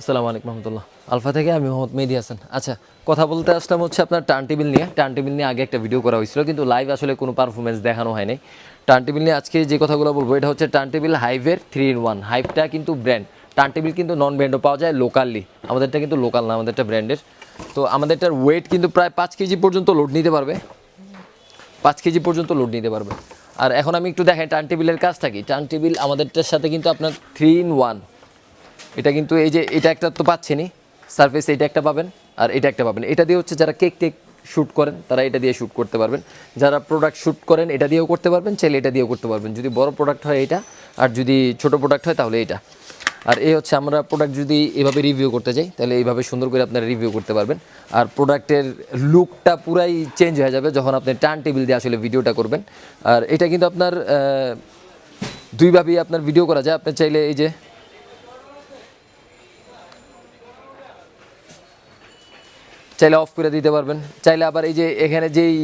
আসসালামু আলাইকুম রহমতুল্লাহ। আলফা থেকে আমি মোহাম্মদ মেহেদি হাসান। আচ্ছা কথা বলতে আসলাম হচ্ছে আপনার টার্ন টেবিল নিয়ে। টার্ন টেবিল নিয়ে আগে একটা ভিডিও করা হয়েছিল, কিন্তু লাইভ আসলে কোনো পারফরমেন্স দেখানো হয়নি। টার্ন টেবিল নিয়ে আজকে যে কথাগুলো বলব, এটা হচ্ছে টার্ন টেবিল হাইভের থ্রি ইন ওয়ান হাইভটা কিন্তু ব্র্যান্ড টার্ন টেবিল কিন্তু নন ব্র্যান্ডও পাওয়া যায় লোকালি আমাদেরটা কিন্তু লোকাল না, আমাদেরটা ব্র্যান্ডের তো আমাদেরটার ওয়েট কিন্তু প্রায় পাঁচ কেজি পর্যন্ত লোড নিতে পারবে। পাঁচ কেজি পর্যন্ত লোড নিতে পারবে। আর এখন আমি একটু দেখাই টার্ন টেবিলের কাজটা কি? টার্ন টেবিল আমাদেরটার সাথে কিন্তু আপনার থ্রি ইন ওয়ান এটা কিন্তু এই যে এটা একটা তো পাচ্ছেনই। সার্ফেস এটা একটা পাবেন আর এটা একটা পাবেন। এটা দিয়ে হচ্ছে যারা কেক টেক শ্যুট করেন, তারা এটা দিয়ে শ্যুট করতে পারবেন। যারা প্রোডাক্ট শ্যুট করেন, এটা দিয়েও করতে পারবেন, চাইলে এটা দিয়েও করতে পারবেন। যদি বড় প্রোডাক্ট হয় এটা, আর যদি ছোট প্রোডাক্ট হয় তাহলে এটা। আর এই হচ্ছে আমরা প্রোডাক্ট যদি এভাবে রিভিউ করতে যাই, তাহলে এইভাবে সুন্দর করে আপনারা রিভিউ করতে পারবেন। আর প্রোডাক্টের লুকটা পুরাই চেঞ্জ হয়ে যাবে যখন আপনি টার্ন টেবিল দিয়ে আসলে ভিডিওটা করবেন। আর এটা কিন্তু আপনার দুইভাবেই আপনার ভিডিও করা যায়। আপনি চাইলে এই যে চাইলে অফ করে দিতে পারবেন। চাইলে আবার এই যে এখানে যেই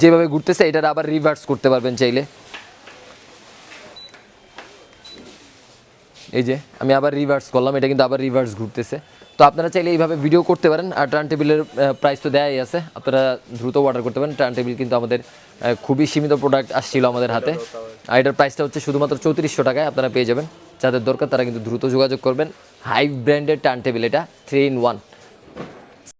যেভাবে ঘুরতেছে, এটার আবার রিভার্স করতে পারবেন চাইলে। এই যে আমি আবার রিভার্স করলাম, এটা কিন্তু আবার রিভার্স ঘুরতেছে। তো আপনারা চাইলে এইভাবে ভিডিও করতে পারেন, আর টার্ন টেবিলের প্রাইস তো দেয়াই আছে। আপনারা দ্রুত অর্ডার করতে পারেন। টার্ন টেবিল কিন্তু আমাদের খুবই সীমিত প্রোডাক্ট আসছিল আমাদের হাতে। আর এটার প্রাইসটা হচ্ছে শুধুমাত্র চৌত্রিশশো টাকায় আপনারা পেয়ে যাবেন। যাদের দরকার তারা কিন্তু দ্রুত যোগাযোগ করবেন। হাই ব্র্যান্ডের টার্ন টেবিল এটা থ্রি ইন ওয়ান